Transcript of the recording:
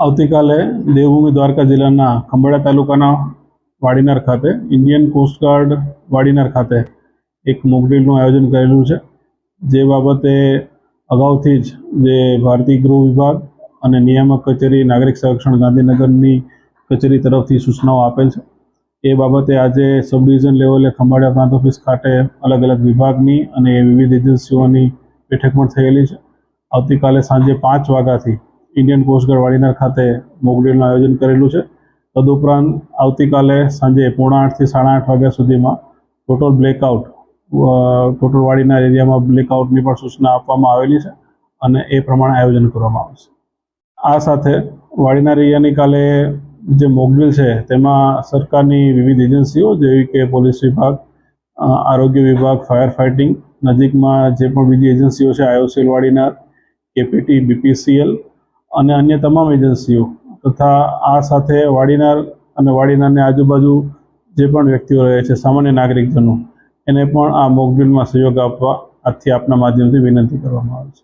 આવતીકાલે દેવભૂમિ દ્વારકા જિલ્લાના ખંભાળા તાલુકાના વાડીનાર ખાતે, ઇન્ડિયન કોસ્ટગાર્ડ વાડીનાર ખાતે એક મોકડ્રીલનું આયોજન કરેલું છે. જે બાબતે અગાઉથી જ જે ભારતીય ગૃહ વિભાગ અને નિયામક કચેરી, નાગરિક સંરક્ષણ ગાંધીનગરની કચેરી તરફથી સૂચનાઓ આપેલ છે. એ બાબતે આજે સબ ડિવિઝન લેવલે ખંભાળા પ્રાંત ઓફિસ ખાતે અલગ અલગ વિભાગની અને વિવિધ એજન્સીઓની બેઠક પણ થયેલી છે. આવતીકાલે સાંજે પાંચ વાગ્યાથી ઇન્ડિયન કોસ્ટગાર્ડ વાડીનાર ખાતે મોકડ્રીલનું આયોજન કરેલું છે. તદુપરાંત આવતીકાલે સાંજે પોણા આઠથી સાડા આઠ વાગ્યા સુધીમાં ટોટલ બ્લેકઆઉટ ટોટલ વાડીનાર એરિયામાં બ્લેકઆઉટની પણ સૂચના આપવામાં આવેલી છે અને એ પ્રમાણે આયોજન કરવામાં આવશે આ સાથે વાડીનાર એરિયાની કાલે જે મોકડ્રીલ છે તેમાં સરકારની વિવિધ એજન્સીઓ જેવી કે પોલીસ વિભાગ આરોગ્ય વિભાગ, ફાયર ફાઇટિંગ, નજીકમાં જે પણ બીજી એજન્સીઓ છે, આઈઓસીએલ વાડીનાર કેપીટી, બીપીસીએલ અને અન્ય તમામ એજન્સીઓ તથા આ સાથે વાડીનાર અને વાડીનારની આજુબાજુ જે પણ વ્યક્તિઓ રહે છે, સામાન્ય નાગરિકજનો, એને પણ આ મોકડ્રીલમાં સહયોગ આપવા આજથી આપના માધ્યમથી વિનંતી કરવામાં આવે છે.